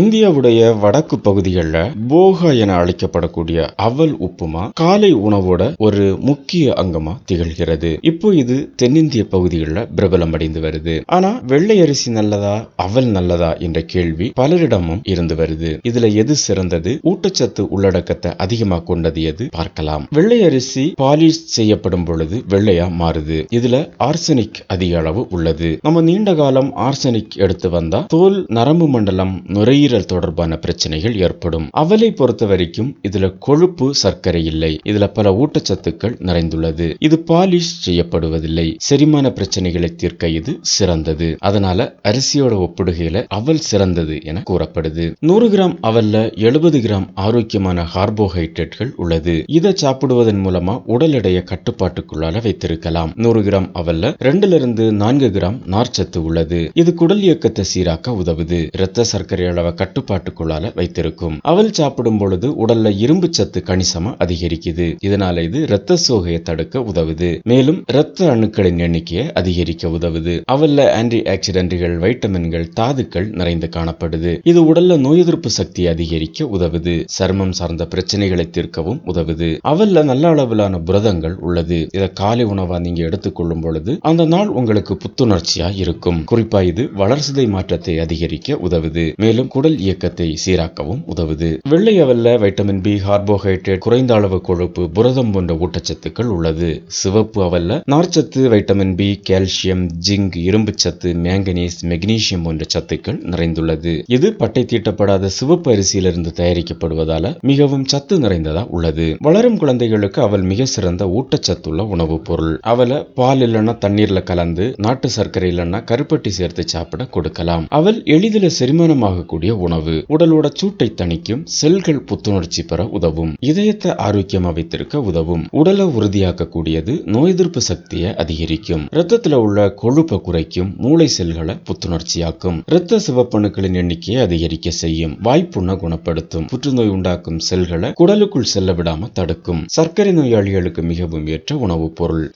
இந்தியாவுடைய வடக்கு பகுதிகளில் போகா என அழைக்கப்படக்கூடிய அவல் உப்புமா காலை உணவோட ஒரு முக்கிய அங்கமா திகழ்கிறது. இப்போ இது தென்னிந்திய பகுதிகளில் பிரபலம் அடைந்து வருது. ஆனா வெள்ளை அரிசி நல்லதா அவல் நல்லதா என்ற கேள்வி பலரிடமும் இருந்து வருது. இதுல எது சிறந்தது? ஊட்டச்சத்து உள்ளடக்கத்தை அதிகமா கொண்டது எது? பார்க்கலாம். வெள்ளை அரிசி பாலிஷ் செய்யப்படும் பொழுது வெள்ளையா மாறுது. இதுல ஆர்சனிக் அதிக அளவு உள்ளது. நம்ம நீண்ட காலம் ஆர்சனிக் எடுத்து வந்தா தோல் நரம்பு மண்டலம் நுரையீரல் தொடர்பான பிரச்சனைகள் ஏற்படும். அவலை பொறுத்த வரைக்கும் இதுல கொழுப்பு சர்க்கரை இல்லை. இதுல பல ஊட்டச்சத்துக்கள் நிறைந்துள்ளது. இது பாலிஷ் செய்யப்படுவதில்லை. செரிமான பிரச்சனைகளை தீர்க்க இது சிறந்தது. அதனால அரிசியோட ஒப்பிடுகையில அவல் சிறந்தது என கூறப்படுது. நூறு கிராம் அவல்ல எழுபது கிராம் ஆரோக்கியமான கார்போஹைட்ரேட்கள் உள்ளது. இதை சாப்பிடுவதன் மூலமா உடல் எடைய கட்டுப்பாட்டுக்குள்ளால வைத்திருக்கலாம். நூறு கிராம் அவல்ல ரெண்டுல இருந்து நான்கு கிராம் நார்ச்சத்து உள்ளது. இது குடல் இயக்கத்தை சீராக்க உதவுது. இரத்த சர்க்கரை அளவை கட்டுப்பாட்டுக்குள்ளால வைத்திருக்கும். அவல் சாப்பிடும் பொழுது உடல்ல இரும்பு சத்து கணிசமா அதிகரிக்குது. இதனால இது இரத்த சோகையை தடுக்க உதவுது. மேலும் இரத்த அணுக்களின் எண்ணிக்கையை அதிகரிக்க உதவுது. அவல்ல ஆன்டி ஆக்சிடென்ட்கள் வைட்டமின்கள் தாதுக்கள் நிறைந்து காணப்படுது. இது உடல்ல நோய் எதிர்ப்பு சக்தியை அதிகரிக்க உதவுது. சருமம் சார்ந்த பிரச்சனைகளை தீர்க்கவும் உதவுது. அவல்ல நல்ல அளவிலான புரதங்கள் உள்ளது. இதை காலை உணவா நீங்க எடுத்துக்கொள்ளும் பொழுது அந்த நாள் உங்களுக்கு புத்துணர்ச்சியா இருக்கும். குறிப்பா இது வளர்சிதை மாற்றத்தை அதிகரிக்க உதவுது. மேலும் குடல் இயக்கத்தை சீராக்கவும் உதவுது. வெள்ளை அவல்ல வைட்டமின் பி கார்போஹைட்ரேட் குறைந்த அளவு கொழுப்பு புரதம் போன்ற ஊட்டச்சத்துக்கள் உள்ளது. சிவப்பு அவல்ல நார்ச்சத்து வைட்டமின் பி கால்சியம் ஜிங்க் இரும்பு சத்து மேங்கனீஸ் மெக்னீசியம் போன்ற சத்துக்கள் நிறைந்துள்ளது. இது பட்டை தீட்டப்படாத சிவப்பு அரிசியிலிருந்து தயாரிக்கப்படுவதால மிகவும் சத்து நிறைந்ததா உள்ளது. வளரும் குழந்தைகளுக்கு அவள் மிக சிறந்த ஊட்டச்சத்துள்ள உணவுப் பொருள். அவலை பால் இல்லைன்னா தண்ணீர்ல கலந்து நாட்டு சர்க்கரை இல்லைன்னா கருப்பட்டி சேர்த்து சாப்பிட கொடுக்கலாம். அவள் எளிதில் செரிமானமாகக்கூடிய உணவு. உடலோட சூட்டை தணிக்கும் செல்கள் புத்துணர்ச்சி பெற உதவும். இதயத்தை ஆரோக்கியமா வைத்திருக்க உதவும். உடலை உறுதியாக்கக்கூடியது நோய் எதிர்ப்பு சக்தியை அதிகரிக்கும். ரத்தத்துல உள்ள கொழுப்பை குறைக்கும். மூளை செல்களை புத்துணர்ச்சியாக்கும். இரத்த சிவப்பணுக்களின் எண்ணிக்கையை அதிகரிக்க செய்யும். வாய்ப்புண்ணை குணப்படுத்தும். புற்றுநோய் உண்டாக்கும் செல்களை குடலுக்குள் செல்ல விடாம தடுக்கும். சர்க்கரை நோயாளிகளுக்கு மிகவும் ஏற்ற உணவுப் பொருள்.